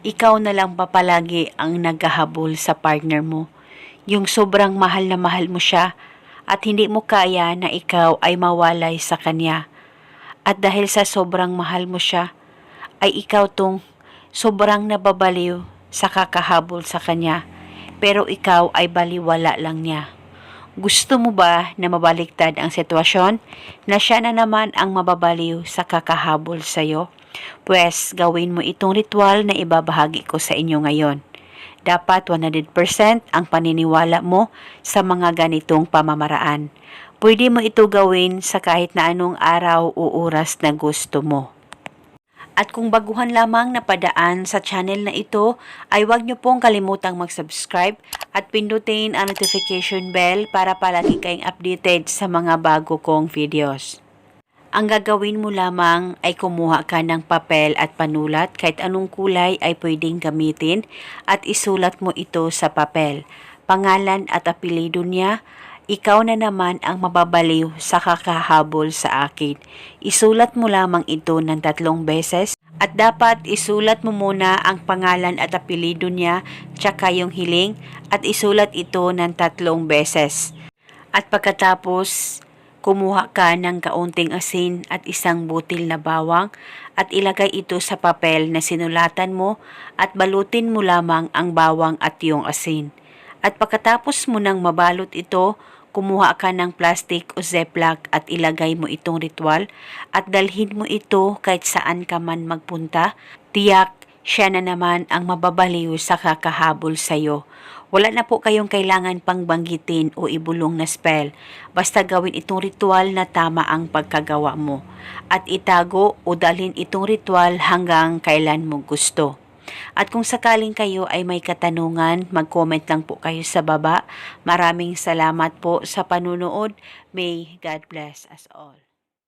ikaw na lang pa palagi ang naghahabol sa partner mo. Yung sobrang mahal na mahal mo siya at hindi mo kaya na ikaw ay mawalay sa kanya. At dahil sa sobrang mahal mo siya, ay ikaw tong sobrang nababaliw sa kakahabol sa kanya. Pero ikaw ay baliwala lang niya. Gusto mo ba na mabaliktad ang sitwasyon na siya na naman ang mababaliw sa kakahabol sa'yo? Pwes, gawin mo itong ritual na ibabahagi ko sa inyo ngayon. Dapat 100% ang paniniwala mo sa mga ganitong pamamaraan. Pwede mo ito gawin sa kahit na anong araw o oras na gusto mo. At kung baguhan lamang na padaan sa channel na ito, ay huwag niyo pong kalimutang mag-subscribe at pindutin ang notification bell para palagi kayong updated sa mga bago kong videos. Ang gagawin mo lamang ay kumuha ka ng papel at panulat kahit anong kulay ay pwedeng gamitin at isulat mo ito sa papel. Pangalan at apelido niya, ikaw na naman ang mababaliw sa kakahabol sa akin. Isulat mo lamang ito ng tatlong beses at dapat isulat mo muna ang pangalan at apelido niya tsaka yung hiling at isulat ito ng tatlong beses. At pagkatapos, kumuha ka ng kaunting asin at isang butil na bawang at ilagay ito sa papel na sinulatan mo at balutin mo lamang ang bawang at yung asin. At pagkatapos mo nang mabalot ito, kumuha ka ng plastic o ziploc at ilagay mo itong ritual at dalhin mo ito kahit saan ka man magpunta. Tiyak, siya na naman ang mababaliw sa kakahabol sa'yo. Wala na po kayong kailangan pang banggitin o ibulong na spell. Basta gawin itong ritual na tama ang pagkagawa mo. At itago o dalhin itong ritual hanggang kailan mo gusto. At kung sakaling kayo ay may katanungan, mag-comment lang po kayo sa baba. Maraming salamat po sa panunood. May God bless us all.